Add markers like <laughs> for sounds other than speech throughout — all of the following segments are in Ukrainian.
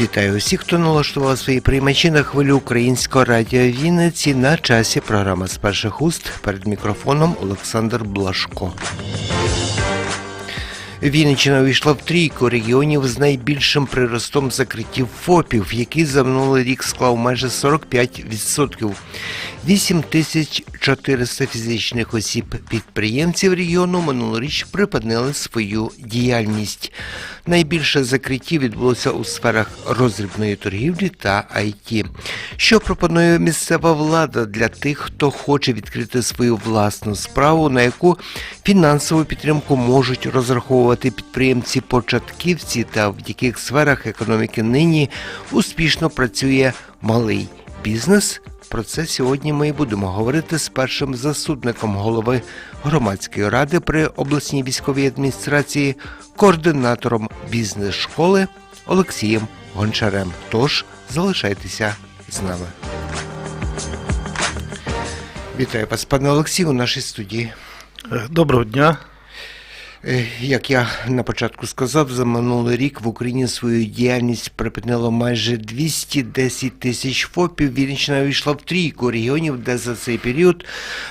Вітаю усіх, хто налаштував свої приймачі на хвилю українського радіо Вінниці на часі програма з перших уст перед мікрофоном Олександр Блашко. Вінниччина увійшла в трійку регіонів з найбільшим приростом закриттів ФОПів, який за минулий рік склав майже 45%. 8400 фізичних осіб підприємців регіону минулоріч припинили свою діяльність. Найбільше закриттів відбулося у сферах роздрібної торгівлі та IT. Що пропонує місцева влада для тих, хто хоче відкрити свою власну справу, на яку фінансову підтримку можуть розраховувати підприємці-початківці, та в яких сферах економіки нині успішно працює малий бізнес? Про це сьогодні ми і будемо говорити з першим заступником голови громадської ради при обласній військовій адміністрації, координатором бізнес-школи Олексієм Гончарем. Тож залишайтеся з нами. Вітаю вас, пане Олексію, у нашій студії. Е, Доброго дня. Е, Як я на початку сказав, за минулий рік в Україні свою діяльність припинило майже 210 тисяч ФОПів. Вінниччина увійшла в трійку регіонів, де за цей період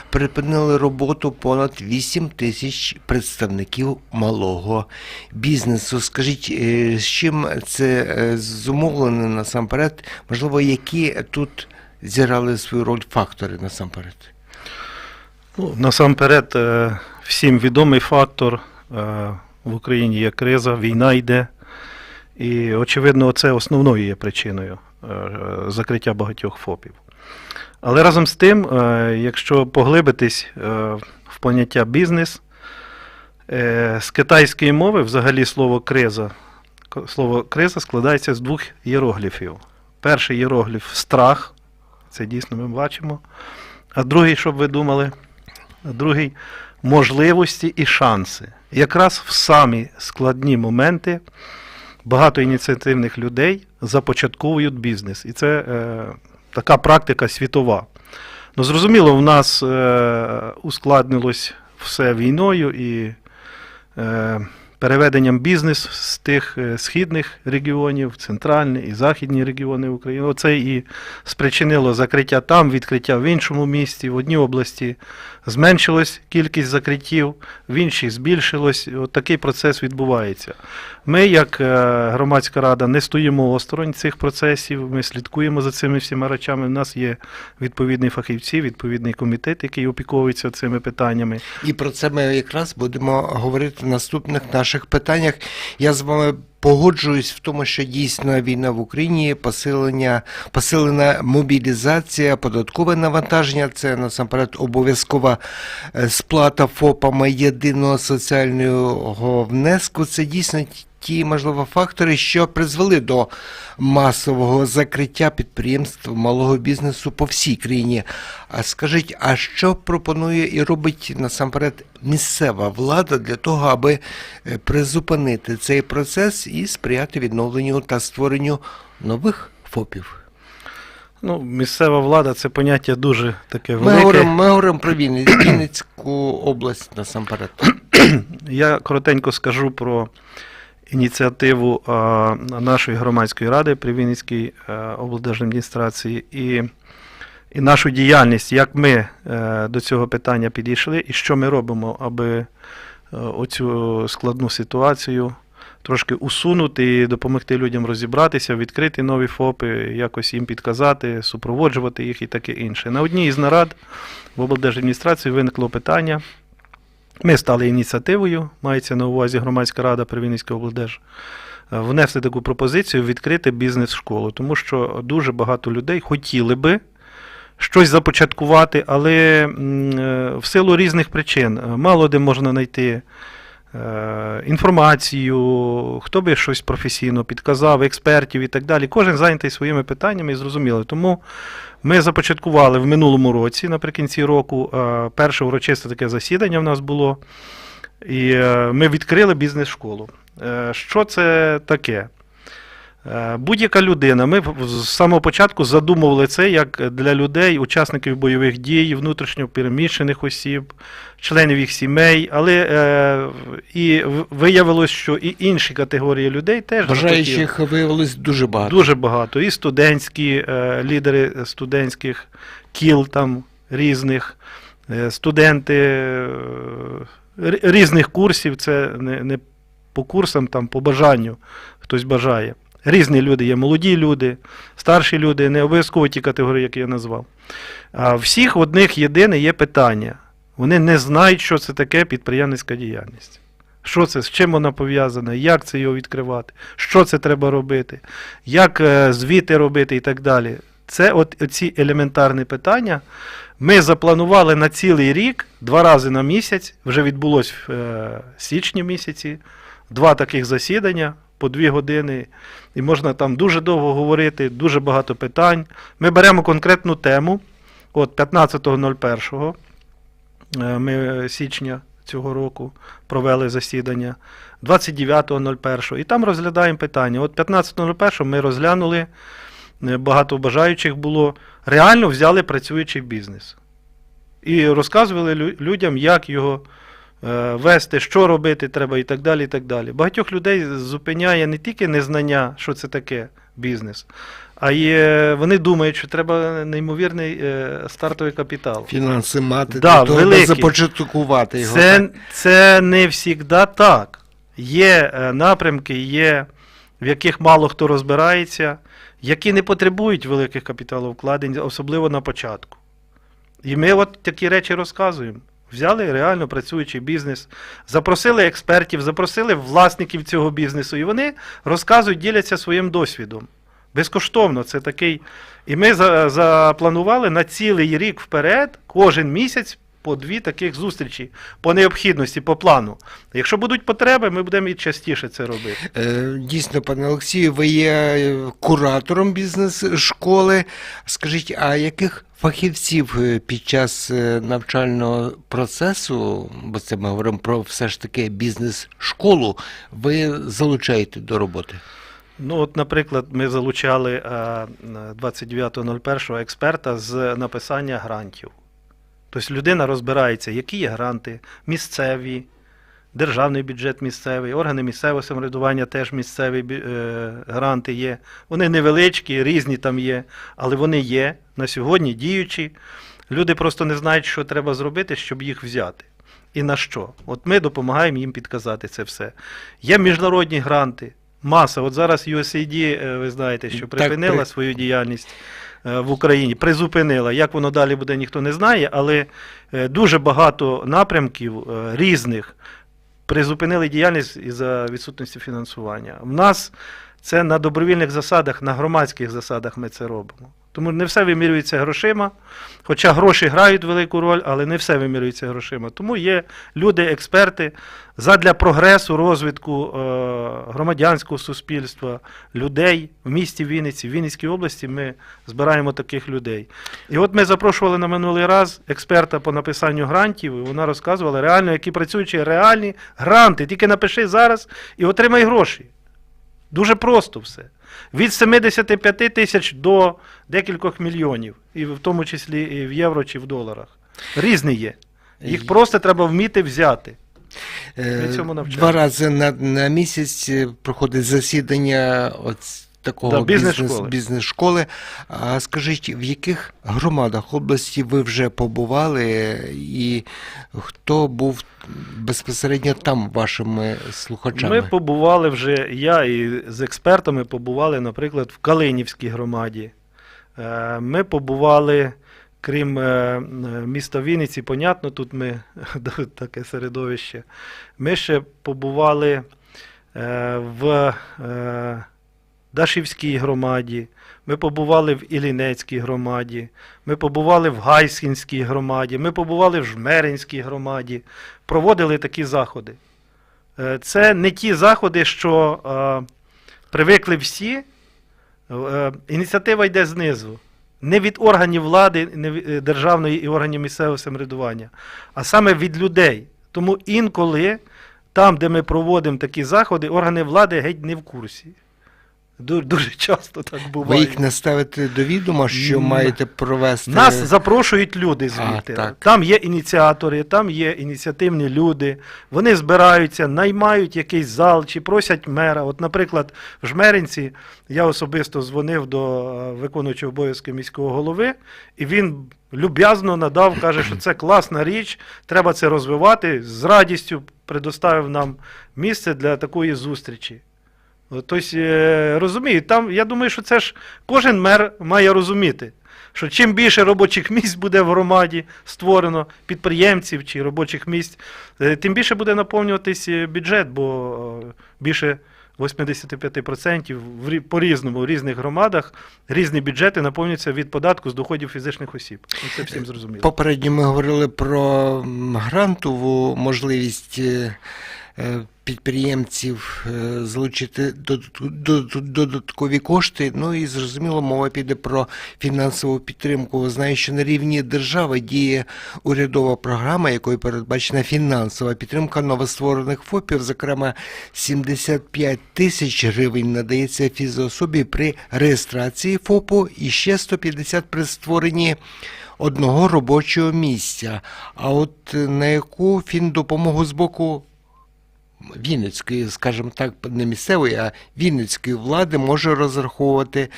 припинили роботу понад 8 тисяч представників малого бізнесу. Скажіть, е, з чим це е, зумовлено насамперед? Можливо, які тут зіграли свою роль фактори насамперед? Ну, насамперед, всім відомий фактор в Україні є криза, війна йде. І, очевидно, це основною є причиною е, закриття багатьох ФОПів. Але разом з тим, е, якщо поглибитись е, в поняття бізнес, е, з китайської мови взагалі слово криза, слово криза складається з двох іерогліфів. Перший іерогліф страх, це дійсно ми бачимо. А другий, щоб ви думали, другий можливості і шанси. Якраз в самі складні моменти багато ініціативних людей започатковують бізнес. І це е, така практика світова. Ну, зрозуміло, в нас е, ускладнилось все війною і е, переведенням бізнесу з тих е, східних регіонів, центральні і західні регіони України. Оце і спричинило закриття там, відкриття в іншому місті, в одній області зменшилась кількість закриттів, в іншій збільшилось. От такий процес відбувається. Ми, як е, громадська рада, не стоїмо осторонь цих процесів, ми слідкуємо за цими всіма речами. У нас є відповідні фахівці, відповідний комітет, який опіковується цими питаннями. І про це ми якраз будемо говорити в наступних наших питаннях. Я з вами погоджуюсь в тому, що дійсно війна в Україні, посилення, посилена мобілізація, податкове навантаження це насамперед обов'язкова е, сплата ФОПами єдиного соціального внеску. Це дійсно ті, можливо, фактори, що призвели до масового закриття підприємств малого бізнесу по всій країні. А скажіть, а що пропонує і робить насамперед місцева влада для того, аби е, призупинити цей процес і сприяти відновленню та створенню нових ФОПів? Ну, місцева влада це поняття дуже таке Ми говоримо, ми говоримо про Вінницьку область насамперед. Я коротенько скажу про ініціативу нашої громадської ради при Вінницькій е, облдержадміністрації і, і нашу діяльність, як ми е, до цього питання підійшли, і що ми робимо, аби е, оцю складну ситуацію трошки усунути і допомогти людям розібратися, відкрити нові ФОПи, якось їм підказати, супроводжувати їх і таке інше. На одній із нарад в облдержадміністрації виникло питання. Ми стали ініціативою, мається на увазі громадська рада при Вінницькій облдеж, е, внести таку пропозицію відкрити бізнес-школу, тому що дуже багато людей хотіли би щось започаткувати, але е, в силу різних причин е, мало де можна знайти інформацію, хто би щось професійно підказав, експертів і так далі. Кожен зайнятий своїми питаннями і зрозуміло. Тому ми започаткували в минулому році, наприкінці року, е, перше урочисте таке засідання в нас було. І е, ми відкрили бізнес-школу. Е, Що це таке? Е, Будь-яка людина, ми з самого початку задумували це як для людей, учасників бойових дій, внутрішньо переміщених осіб, членів їх сімей, але е, і виявилось, що і інші категорії людей теж. Бажаючих виявилось дуже багато. Дуже багато. І студентські е, лідери студентських кіл там різних, е, студенти е, різних курсів. Це не, не по курсам, там по бажанню хтось бажає. Різні люди є, молоді люди, старші люди, не обов'язково ті категорії, які я назвав. А всіх одних єдине є питання. Вони не знають, що це таке підприємницька діяльність. Що це, з чим вона пов'язана, як це його відкривати, що це треба робити, як е, звіти робити і так далі. Це от ці елементарні питання. Ми запланували на цілий рік, два рази на місяць, вже відбулось в е, січні місяці, два таких засідання по дві години. І можна там дуже довго говорити, дуже багато питань. Ми беремо конкретну тему. От 15.01 е, ми січня цього року провели засідання, 29.01, і там розглядаємо питання. От 15.01 ми розглянули, е, багато бажаючих було, реально взяли працюючий бізнес. І розказували людям, як його вести, що робити треба і так далі. і так далі. Багатьох людей зупиняє не тільки незнання, що це таке бізнес, а й е, вони думають, що треба неймовірний е, стартовий капітал. Фінанси мати Да, великі. започаткувати його. Це, так? це не завжди так. Є е, напрямки, є, в яких мало хто розбирається, які не потребують великих капіталовкладень, особливо на початку. І ми от такі речі розказуємо. Взяли реально працюючий бізнес, запросили експертів, запросили власників цього бізнесу, і вони розказують, діляться своїм досвідом. Безкоштовно, це такий. І ми за- запланували на цілий рік вперед, кожен місяць по дві таких зустрічі, по необхідності, по плану. Якщо будуть потреби, ми будемо і частіше це робити. Е, Дійсно, пане Олексію, ви є е, куратором бізнес-школи. Скажіть, а яких фахівців е, під час навчального процесу, бо це ми говоримо про все ж таки бізнес-школу, ви залучаєте до роботи? Ну, от, наприклад, ми залучали е, 29.01 експерта з написання грантів. Тобто людина розбирається, які є гранти, місцеві, державний бюджет місцевий, органи місцевого самоврядування теж місцеві е, гранти є. Вони невеличкі, різні там є, але вони є на сьогодні діючі. Люди просто не знають, що треба зробити, щоб їх взяти. І на що? От ми допомагаємо їм підказати це все. Є міжнародні гранти, маса. От зараз USAID, е, ви знаєте, що Так, припинила при- свою діяльність в Україні, призупинила. Як воно далі буде, ніхто не знає, але е, дуже багато напрямків е, різних призупинили діяльність із-за відсутності фінансування. В нас це на добровільних засадах, на громадських засадах ми це робимо. Тому не все вимірюється грошима, хоча гроші грають велику роль, але не все вимірюється грошима. Тому є люди, експерти задля прогресу, розвитку е, громадянського суспільства, людей в місті Вінниці, в Вінницькій області ми збираємо таких людей. І от ми запрошували на минулий раз експерта по написанню грантів, і вона розказувала реально, які працюючі реальні гранти. Тільки напиши зараз і отримай гроші. Дуже просто все. Від 75 тисяч до декількох мільйонів, і в тому числі і в євро чи в доларах. Різні є. Їх просто треба вміти взяти. Е, цьому. Два рази на, на місяць е, проходить засідання от такого Да, бізнес, бізнес-школи. бізнес-школи. А скажіть, в яких громадах області ви вже побували, і хто був безпосередньо там вашими слухачами? Ми побували вже, я і з експертами побували, наприклад, в Калинівській громаді. Е, Ми побували, крім е, міста Вінниці, понятно, тут ми <laughs> таке середовище. Ми ще побували е, в Дашівській громаді, ми побували в Іллінецькій громаді, ми побували в Гайсінській громаді, ми побували в Жмеринській громаді, проводили такі заходи. Е, Це не ті заходи, що е, привикли всі. Е, Ініціатива йде знизу. Не від органів влади не від- е, державної і органів місцевого самоврядування, а саме від людей. Тому інколи там, де ми проводимо такі заходи, органи влади геть не в курсі. Ду- Дуже часто так Ви буває. їх не ставите до відома, що маєте провести. Нас запрошують люди А, звідти. так. Там є ініціатори, там є ініціативні люди. Вони збираються, наймають якийсь зал чи просять мера. От, наприклад, в Жмеринці я особисто дзвонив до е, виконуючого обов'язки міського голови, і він люб'язно надав, каже, що це класна річ, треба це розвивати. З радістю предоставив нам місце для такої зустрічі. От, Тобто, е, розумію, там, я думаю, що це ж кожен мер має розуміти, що чим більше робочих місць буде в громаді створено, підприємців чи робочих місць, е, тим більше буде наповнюватись е, бюджет, бо більше 85% в рі- по-різному в різних громадах різні бюджети наповнюються від податку з доходів фізичних осіб. Ну, Це всім зрозуміло. Попередньо ми говорили про грантову можливість підприємців е, залучити додат- додат- додаткові кошти. Ну і зрозуміло, мова піде про фінансову підтримку. Знаю, що на рівні держави діє урядова програма, якою передбачена фінансова підтримка новостворених ФОПів. Зокрема, 75 тисяч гривень надається фізоособі при реєстрації ФОПу і ще 150 при створенні одного робочого місця. А от е, на яку фіндопомогу з боку Вінницької, скажімо так, не місцевої, а Вінницької влади може розраховувати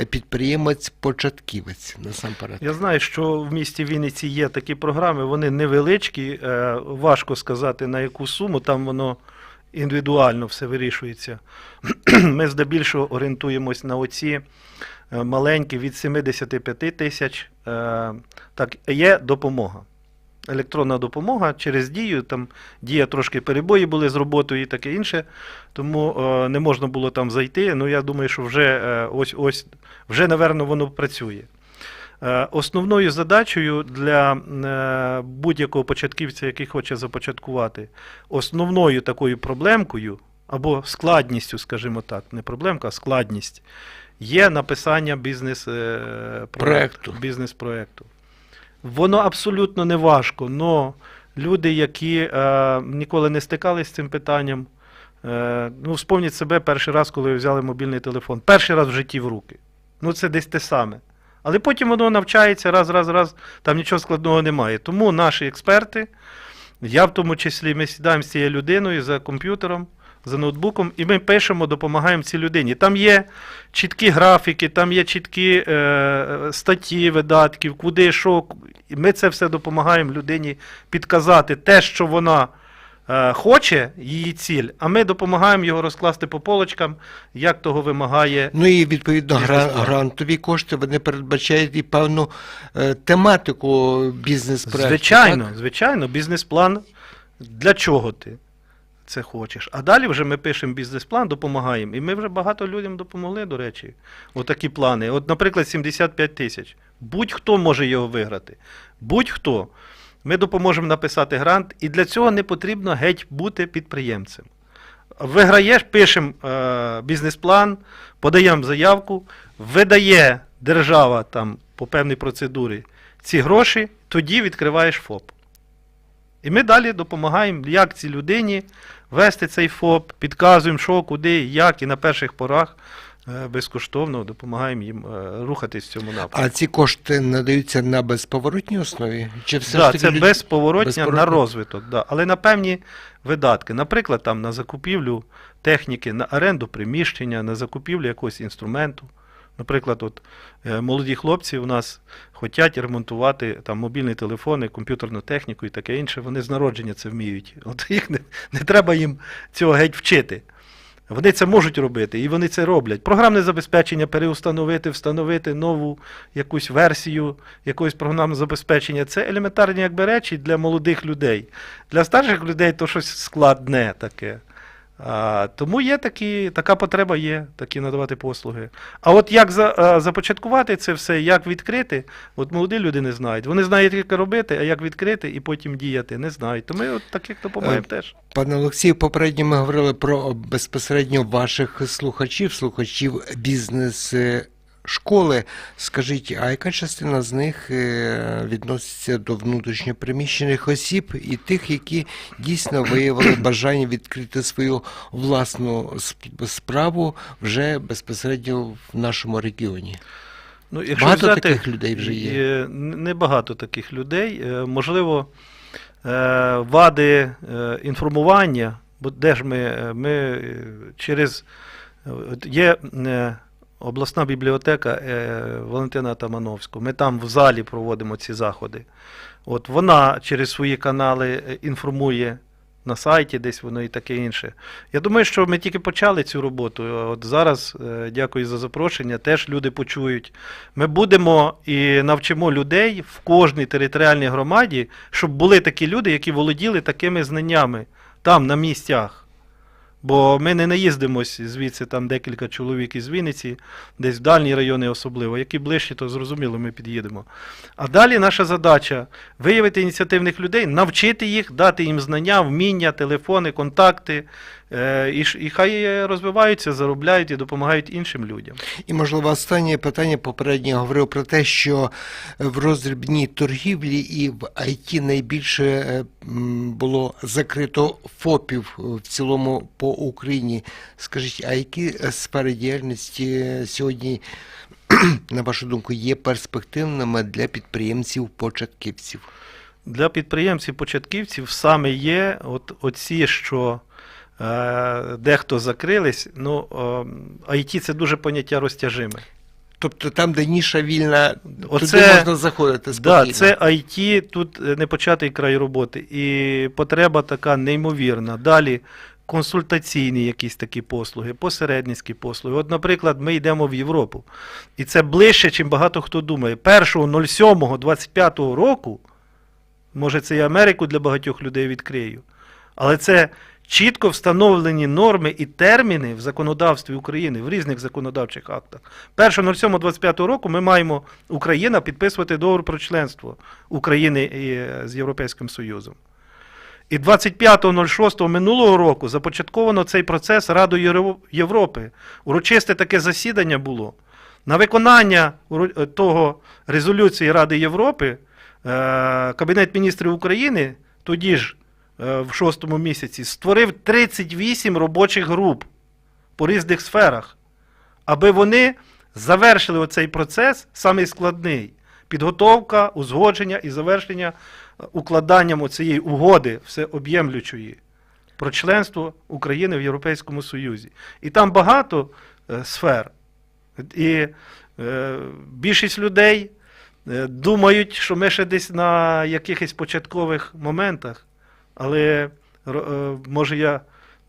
е, підприємець-початківець насамперед. Я знаю, що в місті Вінниці є такі програми, вони невеличкі, е, важко сказати на яку суму, там воно індивідуально все вирішується. <clears throat> Ми здебільшого орієнтуємось на оці е, маленькі від 75 тисяч. Так, є допомога. Електронна допомога через дію, там дія трошки перебої були з роботою і таке інше, тому е, не можна було там зайти. Ну я думаю, що вже е, ось ось вже, напевно, воно працює. Е, Основною задачею для будь-якого початківця, який хоче започаткувати, основною такою проблемкою або складністю, скажімо так, не проблемка, а складність, є написання бізнес, е, Проекту. бізнес-проекту. Воно абсолютно не важко, але люди, які е, ніколи не стикалися з цим питанням, е, ну, вспомніть себе перший раз, коли взяли мобільний телефон. Перший раз в житті в руки. Ну, це десь те саме. Але потім воно навчається раз, раз, раз, там нічого складного немає. Тому наші експерти, я в тому числі, ми сідаємо з цією людиною за комп'ютером, за ноутбуком, і ми пишемо, допомагаємо цій людині. Там є чіткі графіки, там є чіткі е, статті видатків, куди, що. І ми це все допомагаємо людині підказати те, що вона е, хоче, її ціль, а ми допомагаємо його розкласти по полочкам, як того вимагає. Ну і відповідно гра- Бізнес-план. грантові кошти вони передбачають і певну е, тематику бізнес-проекту. Звичайно, так? звичайно, бізнес-план. Для чого ти це хочеш? А далі вже ми пишемо бізнес-план, допомагаємо. І ми вже багато людям допомогли, до речі. Отакі плани. От, наприклад, 75 тисяч. Будь-хто може його виграти. Будь-хто. Ми допоможемо написати грант, і для цього не потрібно геть бути підприємцем. Виграєш, пишемо е, бізнес-план, подаємо заявку, видає держава там по певній процедурі ці гроші, тоді відкриваєш ФОП. І ми далі допомагаємо, як цій людині вести цей ФОП, підказуємо, що, куди, як, і на перших порах е, безкоштовно допомагаємо їм е, рухатись в цьому напрямку. А ці кошти надаються на безповоротній основі? Чи все Да, ж таки це люд- безповоротня безповоротня? на розвиток, да. але на певні видатки. Наприклад, там на закупівлю техніки, на оренду приміщення, на закупівлю якогось інструменту. Наприклад, от, е, молоді хлопці у нас хочуть ремонтувати там, мобільні телефони, комп'ютерну техніку і таке інше. Вони з народження це вміють. От <laughs> їх не, не треба їм цього геть вчити. Вони це можуть робити, і вони це роблять. Програмне забезпечення переустановити, встановити нову якусь версію якогось програмного забезпечення. Це елементарні якби речі для молодих людей. Для старших людей то щось складне таке. А, тому є такі, така потреба є, такі надавати послуги. А от як за, а, започаткувати це все, як відкрити, от молоді люди не знають. Вони знають, як робити, а як відкрити і потім діяти, не знають. То ми от таких допомагаємо Е, теж. Пане Олексію, попередньо ми говорили про безпосередньо ваших слухачів, слухачів бізнес. Школи. Скажіть, а яка частина з них е, відноситься до внутрішньопереміщених осіб і тих, які дійсно виявили <clears throat> бажання відкрити свою власну сп- справу вже безпосередньо в нашому регіоні? Ну, якщо Багато взяти, таких людей вже є? е, Небагато таких людей. Е, Можливо, вади інформування, бо де ж ми, ми через є обласна бібліотека е, Валентина Тамановського. Ми там в залі проводимо ці заходи. От вона через свої канали е, інформує на сайті, десь воно і таке інше. Я думаю, що ми тільки почали цю роботу. От зараз, е, дякую за запрошення, теж люди почують. Ми будемо і навчимо людей в кожній територіальній громаді, щоб були такі люди, які володіли такими знаннями там, на місцях. Бо ми не наїздимось звідси там декілька чоловік із Вінниці, десь в дальні райони особливо, які ближчі, то зрозуміло, ми під'їдемо. А далі наша задача виявити ініціативних людей, навчити їх, дати їм знання, вміння, телефони, контакти, і, і хай розвиваються, заробляють і допомагають іншим людям. І, можливо, останнє питання попередньо говорив про те, що в роздрібній торгівлі і в ІТ найбільше е, було закрито ФОПів е, в цілому по Україні. Скажіть, а які е, сфери діяльності е, сьогодні, <clears throat> на вашу думку, є перспективними для підприємців-початківців? Для підприємців-початківців саме є от, оці, що е, дехто закрились. Ну, е, IT це дуже поняття розтяжиме. Тобто там, де ніша вільна, туди можна заходити Да, спокійно. це IT, тут е, не початий край роботи. І потреба така неймовірна. Далі консультаційні якісь такі послуги, посередницькі послуги. От, наприклад, ми йдемо в Європу. І це ближче, чим багато хто думає. 1.07.25 року, може, це і Америку для багатьох людей відкрию, але це чітко встановлені норми і терміни в законодавстві України, в різних законодавчих актах. 1.07.25 року ми маємо Україна підписувати договор про членство України е, з Європейським Союзом. І 25.06 минулого року започатковано цей процес Радою Європи. Урочисте таке засідання було. На виконання е, того резолюції Ради Європи е, Кабінет міністрів України тоді ж в шостому місяці створив 38 робочих груп по різних сферах, аби вони завершили оцей процес, самий складний підготовка, узгодження і завершення е, укладанням оцієї угоди всеоб'ємлючої про членство України в Європейському Союзі. І там багато е, сфер. І е, більшість людей е, думають, що ми ще десь на якихось початкових моментах, але е, може я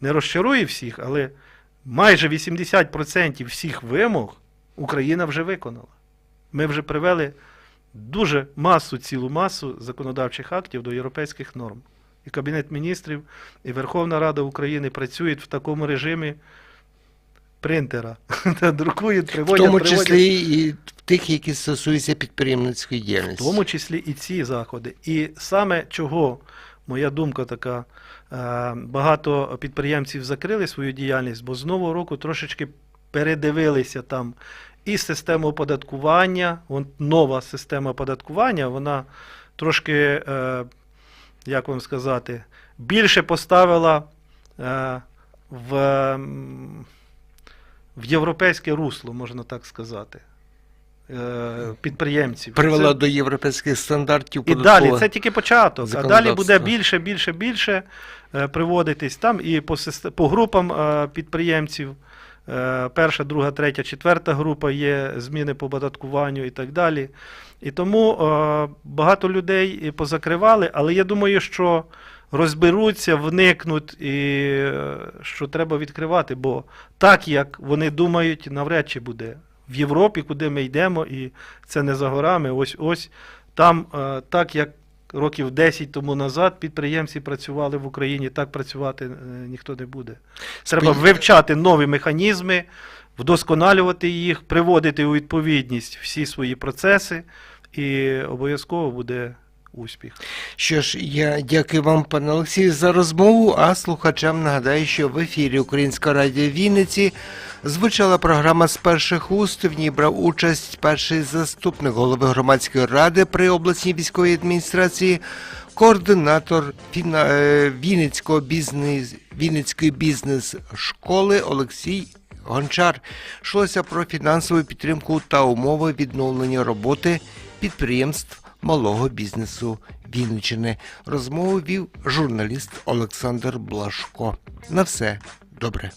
не розчарую всіх, але майже 80% всіх вимог Україна вже виконала. Ми вже привели дуже масу, цілу масу законодавчих актів до європейських норм. І Кабінет міністрів, і Верховна Рада України працюють в такому режимі принтера. <laughs> Друкують, В приводять, тому приводять. числі і в тих, які стосуються підприємницької діяльності. В тому числі і ці заходи. І саме чого, моя думка така, е, багато підприємців закрили свою діяльність, бо з нового року трошечки передивилися там і систему оподаткування, нова система оподаткування, вона трошки, е, як вам сказати, більше поставила е, в, в європейське русло, можна так сказати. Е, Підприємців. Привела Це- до європейських стандартів і далі це тільки початок. А далі буде більше, більше, більше е, приводитись там і по, по групам е, підприємців. Перша, друга, третя, четверта група є зміни по податкуванню і так далі. І тому багато людей позакривали, але я думаю, що розберуться, вникнуть і що треба відкривати, бо так, як вони думають, навряд чи буде. В Європі, куди ми йдемо, і це не за горами, ось ось там, е, так як років 10 тому назад підприємці працювали в Україні, так працювати е, ніхто не буде. Треба вивчати нові механізми, вдосконалювати їх, приводити у відповідність всі свої процеси, і обов'язково буде успіх. Що ж, я дякую вам, пане Олексію, за розмову. А слухачам нагадаю, що в ефірі Українського радіо Вінниці звучала програма з перших уст. В ній брав участь перший заступник голови громадської ради при обласній військовій адміністрації, координатор е, Вінницького бізнес Вінницької бізнес школи Олексій. Гончар йшлося про фінансову підтримку та умови відновлення роботи підприємств малого бізнесу Вінничини. Розмову вів журналіст Олександр Блашко. На все добре.